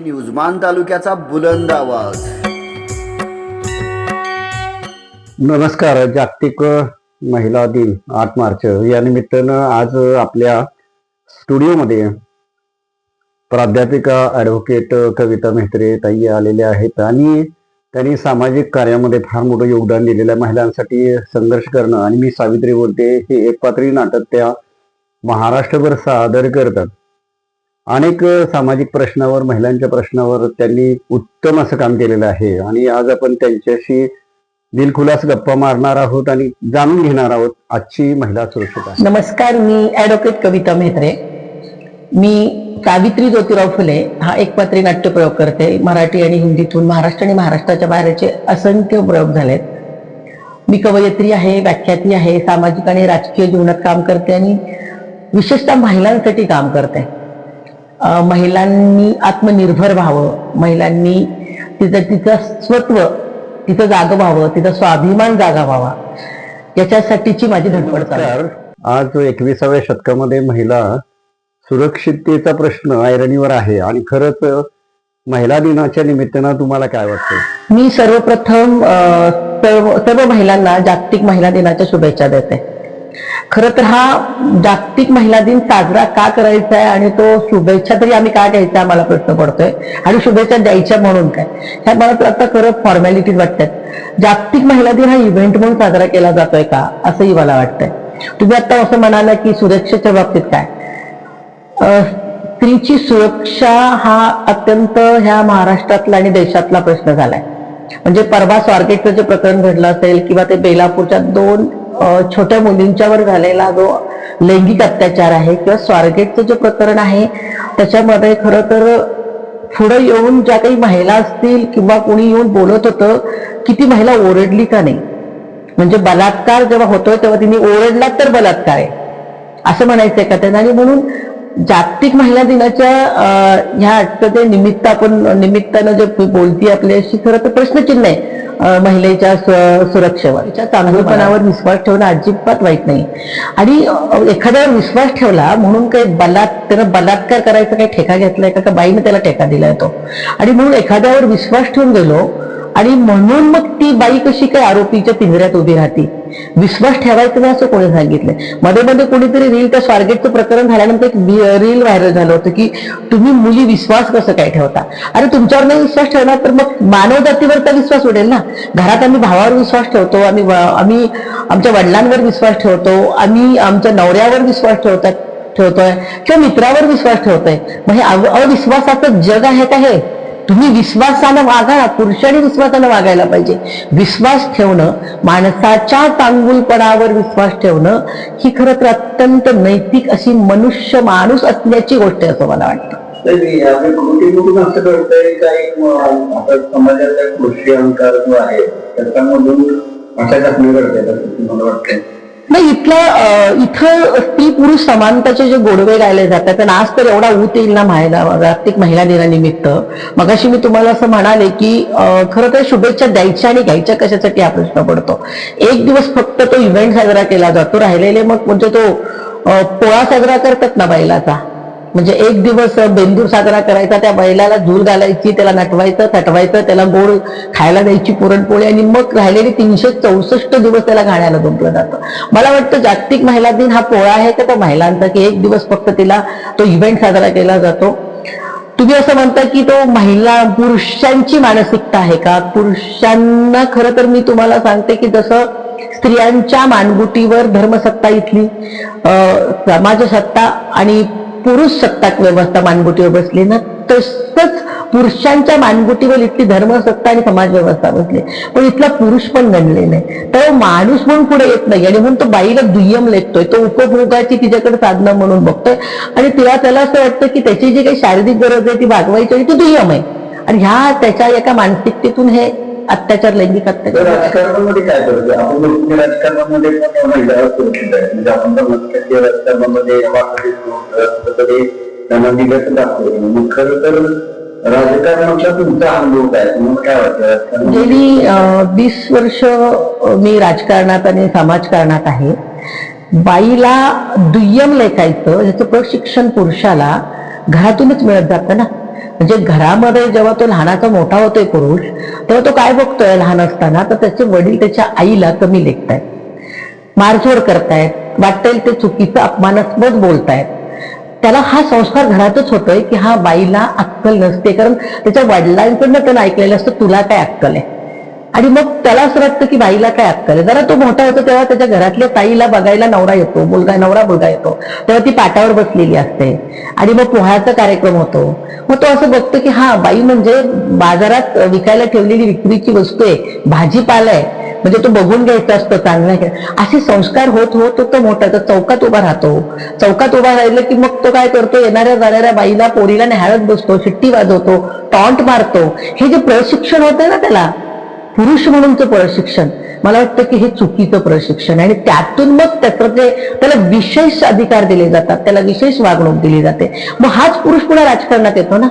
की मान तालुक्याचा बुलंद आवाज. नमस्कार जागतिक महिला दिन आठ मार्च. या निमित्तानं आज आपल्या स्टुडिओमध्ये प्राध्यापिका ॲडव्होकेट कविता मेहत्रे ताई आलेल्या आहेत आणि त्यांनी सामाजिक कार्यामध्ये फार मोठं योगदान दिलेलं आहे महिलांसाठी संघर्ष करणं. आणि मी सावित्री बोलते हे एकपात्री नाटक त्या महाराष्ट्रभर सादर करतात. अनेक सामाजिक प्रश्नावर महिलांच्या प्रश्नावर त्यांनी उत्तम असं काम केलेलं आहे. आणि आज आपण त्यांच्याशी दिलखुलास गप्पा मारणार आहोत आणि जाणून घेणार आहोत आजची महिला सुरक्षित नमस्कार मी ऍडव्होकेट कविता मेहत्रे. मी सावित्री ज्योतिराव फुले हा एकपात्री नाट्य प्रयोग करते मराठी आणि हिंदीतून महाराष्ट्र आणि महाराष्ट्राच्या बाहेरचे असंख्य प्रयोग झालेत. मी कवयित्री आहे व्याख्याती आहे सामाजिक आणि राजकीय जीवनात काम करते आणि विशेषतः महिलांसाठी काम करते. महिलांनी आत्मनिर्भर व्हावं. महिलांनी तिचं तिचं स्वत्व तिचं जागं व्हावं तिचा स्वाभिमान जागा व्हावा. याच्यासाठीची माझी धडपड चालू आज एकविसाव्या शतकामध्ये महिला सुरक्षिततेचा प्रश्न ऐरणीवर आहे. आणि खरंच महिला दिनाच्या निमित्तानं तुम्हाला काय वाटतं मी सर्वप्रथम सर्व महिलांना जागतिक महिला दिनाच्या शुभेच्छा देते. खरं तर हा जागतिक महिला दिन साजरा का करायचा आहे आणि तो शुभेच्छा तरी आम्ही का द्यायचा आम्हाला प्रश्न पडतोय. आणि शुभेच्छा द्यायच्या म्हणून काय? ह्या मला तर आता खरं फॉर्मॅलिटीज वाटतात. जागतिक महिला दिन हा इव्हेंट म्हणून साजरा केला जातोय का? असंही मला वाटतंय. तुम्ही आता असं म्हणाला की सुरक्षेच्या बाबतीत काय? स्त्रीची सुरक्षा हा अत्यंत ह्या महाराष्ट्रातला आणि देशातला प्रश्न झालाय. म्हणजे परवा स्वारगेटचं जे प्रकरण घडलं असेल किंवा ते बेलापूरच्या दोन छोट्या मुलींच्यावर झालेला जो लैंगिक अत्याचार आहे किंवा स्वारगेटचं जे प्रकरण आहे त्याच्यामध्ये खरं तर पुढं येऊन ज्या काही महिला असतील किंवा कोणी येऊन बोलत होतं की ती महिला ओरडली का नाही? म्हणजे बलात्कार जेव्हा होतोय तेव्हा तिने ओरडला तर बलात्कार आहे. असं म्हणायचंय का त्यांना? आणि म्हणून जागतिक महिला दिनाच्या ह्या आजचं निमित्त आपण निमित्तानं जे बोलती आपल्याशी खरं तर प्रश्नचिन्ह आहे महिलेच्या सुरक्षेवर. तिच्या चांगलेपणावर विश्वास ठेवणं अजिबात वाईट नाही. आणि एखाद्यावर विश्वास ठेवला म्हणून काही बलात् त्यानं बलात्कार करायचा काही ठेका घेतलाय का बाईनं त्याला ठेका दिलाय तो. आणि म्हणून एखाद्यावर विश्वास ठेवून गेलो आणि म्हणून मग ती बाई कशी काय आरोपीच्या पिंजऱ्यात उभी राहते? विश्वास ठेवायचा नाही असं कोणी सांगितलंयमध्ये मध्ये कोणीतरी रील त्या स्वारगेटचं प्रकरण झाल्यानंतर एक रील व्हायरल झालं होतं की तुम्ही मुली विश्वास कसं काय ठेवता? अरे तुमच्यावर नाही विश्वास ठेवणार तर मग मानव जातीवरचा विश्वास उडेल ना? घरात आम्ही भावावर विश्वास ठेवतो आम्ही आम्ही आमच्या वडिलांवर विश्वास ठेवतो आम्ही आमच्या नवऱ्यावर विश्वास ठेवतात ठेवतोय किंवा मित्रावर विश्वास ठेवतोय. मग हे अविश्वासाचं जग आहे का हे? तुम्ही विश्वासानं वागा पुरुषाने विश्वासानं वागायला पाहिजे. विश्वास ठेवणं माणसाच्या चांगुलपणावर विश्वास ठेवणं ही खरं तर अत्यंत नैतिक अशी मनुष्य माणूस असण्याची गोष्ट आहे असं मला वाटतं. नाही असं कळतंय कृषी अहंकार जो आहे त्याच्यामधून अशा घटना घडतात मला वाटतंय. नाही इथलं इथं स्त्री पुरुष समानताचे जे गोडवे गायले जातात आणि आज तर एवढा ऊत येईल ना महिला जागतिक महिला दिनानिमित्त. मगाशी मी तुम्हाला असं म्हणाले की खरं तर शुभेच्छा द्यायच्या आणि घ्यायच्या कशासाठी हा प्रश्न पडतो? एक दिवस फक्त तो इव्हेंट साजरा केला जातो राहिलेले मग म्हणजे तो पोळा साजरा करतात ना बैलाचा? म्हणजे एक दिवस बेंदूर साजरा करायचा त्या बैलाला धूर घालायची त्याला नटवायचं थटवायचं त्याला गोड खायला द्यायची पुरणपोळी आणि मग राहिलेली तीनशे चौसष्ट दिवस त्याला घाण्याला दुंपलं जातं. मला वाटतं जागतिक महिला दिन हा पोळा आहे का तो महिलांचा की एक दिवस फक्त तिला तो इव्हेंट साजरा केला जातो. तुम्ही असं म्हणता की तो महिला पुरुषांची मानसिकता आहे का? पुरुषांना खरं तर मी तुम्हाला सांगते की जसं स्त्रियांच्या मानगुटीवर धर्मसत्ता इथली समाजसत्ता आणि पुरुष सत्ताक व्यवस्था मानगुटीवर बसली ना तसंच पुरुषांच्या मानगुटीवर इथली धर्मसत्ता आणि समाज व्यवस्था बसली. पण इथला पुरुष पण गणले नाही. तर माणूस म्हणून पुढे येत नाही. आणि म्हणून तो बाईला दुय्यम लेखतोय. तो उपभोगाची तिच्याकडे साधनं म्हणून बघतोय. आणि तिला त्याला असं वाटतं की त्याची जी काही शारीरिक गरज आहे ती भागवायची आणि ती दुय्यम आहे. आणि ह्या त्याच्या एका मानसिकतेतून हे अत्याचार लैंगिक अत्याचार. राजकारणामध्ये काय करतो? आपण राजकारणामध्ये म्हणजे आपण राजकारणामध्ये मग खरं तर राजकारणाचा तुमचा अनुभव काय? तुम्हाला काय वाटतं? गेली वीस वर्ष मी राजकारणात आणि समाजकारणात आहे. बाईला दुय्यम लेखायचं याचं प्रशिक्षण पुरुषाला घरातूनच मिळत जातं ना. म्हणजे घरामध्ये जेव्हा तो लहानाचा मोठा होतोय पुरुष तेव्हा तो काय बघतोय लहान असताना? तर त्याचे वडील त्याच्या आईला कमी लेखतायत. मारझोड करतायत. वाटेल ते चुकीचं अपमानास्पद बोलतायत. त्याला हा संस्कार घरातच होतोय की हा बाईला अक्कल नसते. कारण त्याच्या वडिलांकडनं त्यानं ऐकलेलं असतं तुला काय अक्कल आहे? आणि मग त्याला असं वाटतं की बाईला काय अक्कल आहे? जरा तो मोठा होतो तेव्हा त्याच्या घरातल्या ताईला बघायला नवरा येतो मुलगा नवरा मुलगा येतो. तेव्हा ती पाटावर बसलेली असते. आणि मग पोहाचा कार्यक्रम होतो. मग तो असं बघतो की हा बाई म्हणजे बाजारात विकायला ठेवलेली विक्रीची वस्तू आहे भाजीपाला आहे. म्हणजे तो बघून घ्यायचा असतो चांगला. असे संस्कार होत होत तो मोठा तर चौकात उभा राहतो. चौकात उभा राहिलं की मग तो काय करतो? येणाऱ्या जाणाऱ्या बाईला पोरीला न्याहाळत बसतो शिट्टी वाजवतो टॉन्ट मारतो. हे जे प्रशिक्षण होतं ना त्याला पुरुष म्हणूनचं प्रशिक्षण. मला वाटतं की हे चुकीचं प्रशिक्षण आहे. आणि त्यातून मग त्याचं ते त्याला विशेष अधिकार दिले जातात. त्याला विशेष वागणूक दिली जाते. मग हाच पुरुष पुन्हा राजकारणात येतो ना?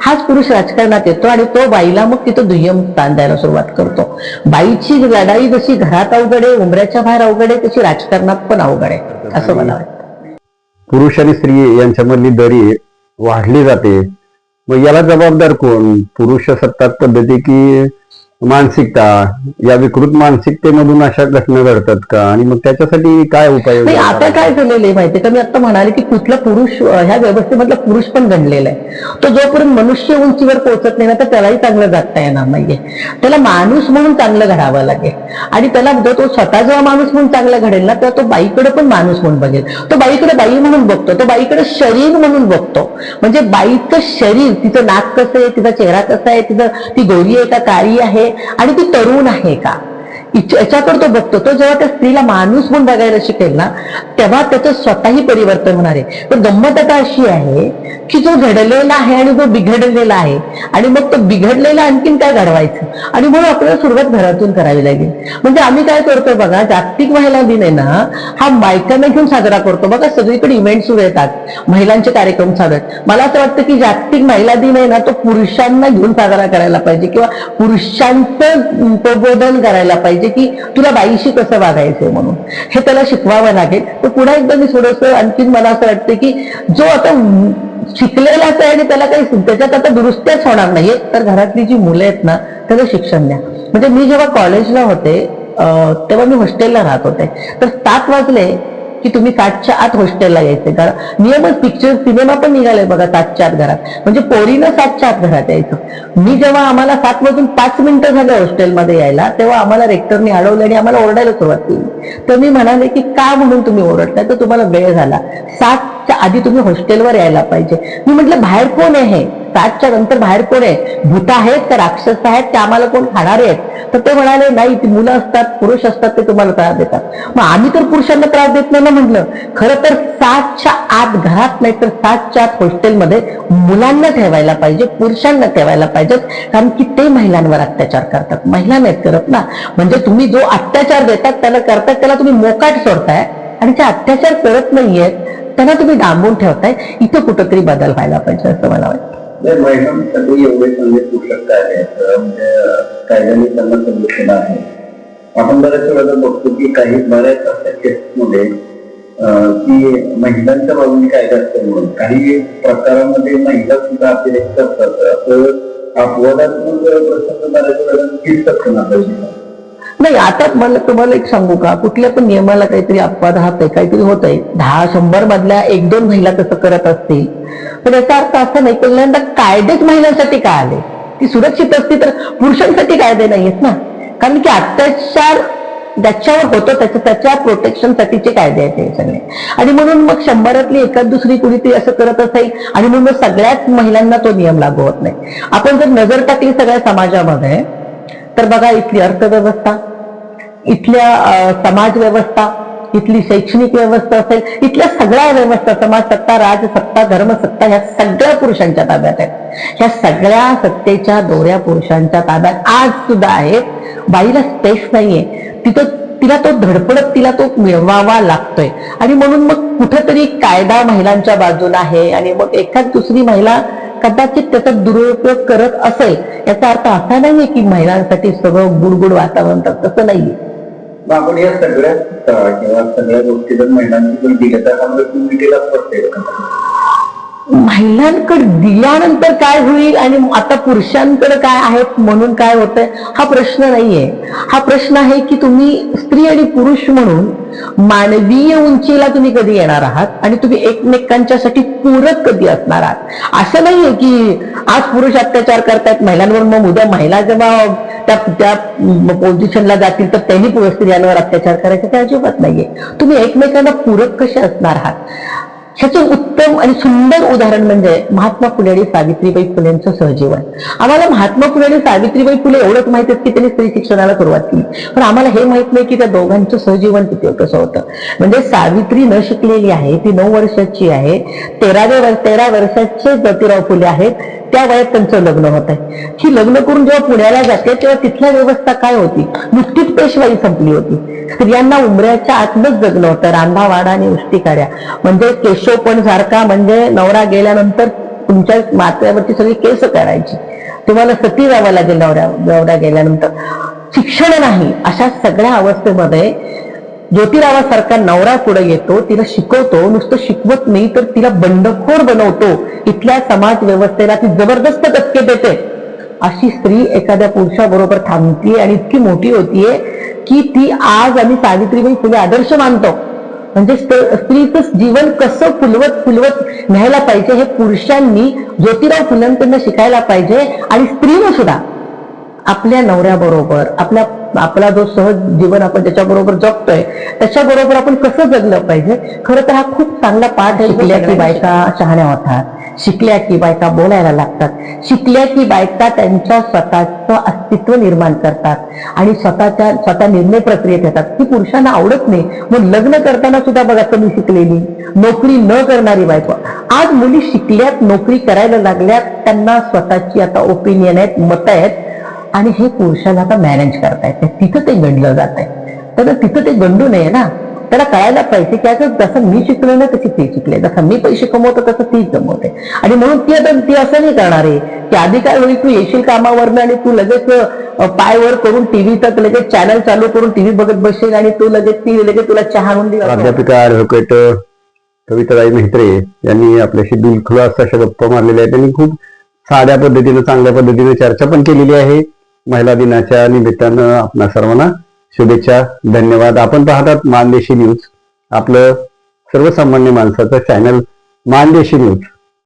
हाच पुरुष राजकारणात येतो आणि तो बाईला मग तिथं दुय्यम स्थान द्यायला सुरुवात करतो. बाईची लढाई जशी घरात अवघड आहे उमऱ्याच्या बाहेर अवघड आहे तशी राजकारणात पण अवघड आहे. असं मला वाटतं. पुरुष आणि स्त्री यांच्यामधली दरी वाढली जाते. मग याला जबाबदार कोण? पुरुष सत्तात पद्धती की मानसिकता या विकृत मानसिकतेमधून अशा घटना घडतात का? आणि मग त्याच्यासाठी काय उपाय नाही आता काय झालेलं आहे माहितीये का? मी आता म्हणाले की कुठला पुरुष ह्या व्यवस्थेमधला पुरुष पण गणलेला आहे. तो जोपर्यंत मनुष्य उंचीवर पोहोचत नाही ना तर त्यालाही चांगलं जगता येणार नाहीये. त्याला माणूस म्हणून चांगलं घडावं लागेल. आणि त्याला जो तो स्वतः जेव्हा माणूस म्हणून चांगला घडेल ना तेव्हा तो बाईकडे पण माणूस म्हणून बघेल. तो बाईकडे बाई म्हणून बघतो तो बाईकडे शरीर म्हणून बघतो. म्हणजे बाईचं शरीर तिचं नाक कसं आहे तिचा चेहरा कसा आहे तिचं ती गोरी आहे का काळी आहे आणि ती तरुण आहे का? याच्याकडे तो बघतो. तो जेव्हा त्या स्त्रीला माणूस म्हणून बघायला शिकेल ना तेव्हा त्याचं स्वतःही परिवर्तन होणार आहे. पण गंमत आता अशी आहे की जो घडलेला आहे आणि जो बिघडलेला आहे आणि मग तो बिघडलेला आणखीन काय घडवायचं? आणि म्हणून आपल्याला सुरुवात घरातून करावी लागेल. म्हणजे आम्ही काय करतो बघा जागतिक महिला दिन आहे ना हा बायकांना घेऊन साजरा करतो. बघा सगळीकडे इव्हेंट सुरू येतात. महिलांचे कार्यक्रम चालू आहेत. मला असं वाटतं की जागतिक महिला दिन आहे ना तो पुरुषांना घेऊन साजरा करायला पाहिजे किंवा पुरुषांचं प्रबोधन करायला पाहिजे. की तुला बाईशी कसं वागायचंय म्हणून. हे त्याला शिकवावं लागेल. तर पुन्हा एकदा मी थोडंसं आणखीन मला असं वाटतं की जो आता शिकलेलाच आहे आणि त्याला काही त्याच्यात आता दुरुस्त्याच होणार नाहीये. तर घरातली जी मुलं आहेत ना त्याचं शिक्षण द्या. म्हणजे मी जेव्हा कॉलेजला होते तेव्हा मी हॉस्टेलला राहत होते. तर सात वाजले की तुम्ही सातच्या आत हॉस्टेलला यायचे. कारण नियमच पिक्चर सिनेमा पण निघालाय बघा सातच्या आत घरात. म्हणजे पोरीनं सातच्या आत घरात यायचं. मी जेव्हा आम्हाला सात वाजून पाच मिनिटं झाले हॉस्टेलमध्ये यायला तेव्हा आम्हाला रेक्टरने अडवलं आणि आम्हाला ओरडायला सुरुवात केली. तर मी म्हणाले की का म्हणून तुम्ही ओरडताय? तर तुम्हाला वेळ झाला. सातच्या आधी तुम्ही हॉस्टेलवर यायला पाहिजे. मी म्हटलं बाहेर कोण आहे सातच्या नंतर बाहेर कोण आहे भूत आहेत का राक्षस आहेत? ते आम्हाला कोण खाणारे आहेत? तर ते म्हणाले नाही ती मुलं असतात पुरुष असतात ते तुम्हाला त्रास देतात. मग आम्ही तर पुरुषांना त्रास देत नाही ना म्हटलं. खरं तर सातच्या आत घरात नाही तर सातच्या आत हॉस्टेलमध्ये मुलांना ठेवायला पाहिजे पुरुषांना ठेवायला पाहिजेत कारण की ते महिलांवर अत्याचार करतात. महिला नाहीत करत ना. म्हणजे तुम्ही जो अत्याचार देतात त्याला करतात त्याला तुम्ही मोकाट सोडताय आणि जे अत्याचार करत नाहीयेत त्यांना तुम्ही डांबून ठेवताय. इथं कुठंतरी बदल व्हायला पाहिजे असं मला वाटतं. म्हणजे सगळे एवढे चांगले पोषक आहेत? म्हणजे कायद्याने त्यांना संरक्षण आहे आपण बऱ्याच वेळेला बघतो की काही बऱ्याच अशा केसमध्ये की महिलांच्या बाजूने कायदा असतो म्हणून काही प्रकारामध्ये महिला सुद्धा अतिरेक करतात असं अपवादात्मक प्रसंग बऱ्याच वेळेला दिसतात ना नाही आता मला तुम्हाला एक सांगू का? कुठल्या पण नियमाला काहीतरी अपवाद राहत आहे काहीतरी होत आहे दहा शंभर मधल्या एक दोन महिला तसं करत असतील. पण याचा अर्थ असा नाही पहिल्यांदा कायदेच महिलांसाठी काय आले? ती सुरक्षित असती तर पुरुषांसाठी कायदे नाहीयेत ना? कारण की अत्याचार ज्याच्यावर होतो त्याच्या त्याच्या प्रोटेक्शनसाठीचे कायदे आहेत हे सगळे. आणि म्हणून मग शंभरातली एखाद दुसरी कुणीतरी असं करत असेल आणि म्हणून मग सगळ्याच महिलांना तो नियम लागू होत नाही. आपण जर नजर टाकली सगळ्या समाजामध्ये तर बघा इथली अर्थव्यवस्था इथल्या समाज व्यवस्था इथली शैक्षणिक व्यवस्था असेल इथल्या सगळ्या व्यवस्था समाजसत्ता राजसत्ता धर्मसत्ता ह्या सगळ्या पुरुषांच्या ताब्यात आहेत. ह्या सगळ्या सत्तेच्या दोऱ्या पुरुषांच्या ताब्यात आज सुद्धा आहेत. बाईला स्पेस नाहीये. तिथं तिला तो धडपडत तिला तो मिळवावा लागतोय. आणि म्हणून मग कुठेतरी कायदा महिलांच्या बाजूला आहे. आणि मग एखाद दुसरी महिला कदाचित त्याचा दुरुपयोग करत असेल याचा अर्थ असा नाहीये की महिलांसाठी सगळं गुडगुड वातावरण तर तसं नाहीये. आपण या सगळ्या किंवा सगळ्या गोष्टी जर दिल्या तर आम्हाला कम्युनिटीला पडते महिलांकडे दिल्यानंतर काय होईल आणि आता पुरुषांकडे काय आहेत म्हणून काय होतंय हा प्रश्न नाहीये. हा प्रश्न आहे की तुम्ही स्त्री आणि पुरुष म्हणून मानवीय उंचीला तुम्ही कधी येणार आहात आणि तुम्ही एकमेकांच्यासाठी पूरक कधी असणार आहात? असं नाहीये की आज पुरुष अत्याचार करतायत महिलांवर मग उद्या महिला जेव्हा त्या त्या पोझिशनला जातील तर त्यांनी पुरुष स्त्रियांवर अत्याचार करायचं काही अजिबात नाहीये. तुम्ही एकमेकांना पूरक कसे असणार आहात? ह्याचं उत्तम आणि सुंदर उदाहरण म्हणजे महात्मा फुले आणि सावित्रीबाई फुलेंचं सहजीवन. आम्हाला महात्मा फुले आणि सावित्रीबाई फुले एवढंच माहीत आहे की त्यांनी स्त्री शिक्षणाला सुरुवात केली. पण आम्हाला हे माहीत नाही की त्या दोघांचं सहजीवन किती कसं होतं. म्हणजे सावित्री न शिकलेली आहे ती नऊ वर्षाची आहे. तेराव्या तेरा वर्षाचे ज्योतिराव फुले आहेत. त्या वयात त्यांचं लग्न होत आहे ही लग्न करून जेव्हा पुण्याला जाते तेव्हा तिथल्या व्यवस्था काय होती? नुकतीच पेशवाई संपली होती. स्त्रियांना उमऱ्याच्या आतच जगलं होतं रांधावाडा आणि उष्टीकाड्या. म्हणजे केशवपण सारखा म्हणजे नवरा गेल्यानंतर तुमच्या मात्यावरती सगळी केस करायची. तुम्हाला सती जावं लागेल नवऱ्या नवऱ्या गेल्यानंतर. शिक्षण नाही अशा सगळ्या अवस्थेमध्ये ज्योतिरावासारखा नवरा पुढे येतो तिला शिकवतो नुसतं शिकवत नाही तर तिला बंडखोर बनवतो. इथल्या समाज व्यवस्थेला ती जबरदस्त धक्के देते. अशी स्त्री एखाद्या पुरुषाबरोबर थांबतीये आणि इतकी मोठी होतीये की ती आज आम्ही सावित्रीबाई फुले आदर्श मानतो. म्हणजे स्त्रीचं जीवन कसं फुलवत फुलवत न्यायला पाहिजे हे पुरुषांनी ज्योतिराव फुलांकडनं शिकायला पाहिजे आणि स्त्रीनं सुद्धा. आपल्या नवऱ्याबरोबर आपल्या आपला जो सहज जीवन आपण त्याच्याबरोबर जगतोय त्याच्याबरोबर आपण कसं जगलं पाहिजे? खरं तर हा खूप चांगला पाठ आहे शिकल्या की बायका शहाण्या होतात. शिकल्या की बायका बोलायला लागतात. शिकल्या की बायका त्यांच्या स्वतःचं अस्तित्व निर्माण करतात आणि स्वतःच्या स्वतः निर्णय प्रक्रियेत येतात ती पुरुषांना आवडत नाही. मग लग्न करताना सुद्धा बघा कमी शिकलेली नोकरी न करणारी बायको. आज मुली शिकल्यात नोकरी करायला लागल्यात त्यांना स्वतःची आता ओपिनियन आहेत मत आहेत. आणि हे पुरुषाला आता मॅनेज करता येते तिथं ते गणलं जात आहे तर तिथं ते गंडू नये ना त्याला कळायला पाहिजे की आता जसं मी शिकलो ना तशी ते शिकले. जसं मी पैसे कमवतो तसं ती कमवते. आणि म्हणून ती आता ती असं नाही करणार आहे की आधी काय होईल तू येशील कामावरनं आणि तू लगेच पाय वर करून टीव्ही तर लगेच चॅनल चालू करून टीव्ही बघत बसशील आणि तू लगेच ती लगेच तुला चहा आणून देईल प्राध्यापिका ऍडव्होकेट कविताबाई मेहत्रे यांनी आपल्याशी बिलखुलास अशा गप्पा मारलेल्या आहेत. त्यांनी खूप साध्या पद्धतीनं चांगल्या पद्धतीने चर्चा पण केलेली आहे. महिला दिनाच्या निमित्तानं आपणा सर्वांना शुभेच्छा धन्यवाद. आपण पाहतात मानदेशी न्यूज आपलं सर्वसामान्य माणसाचं चॅनल मानदेशी न्यूज.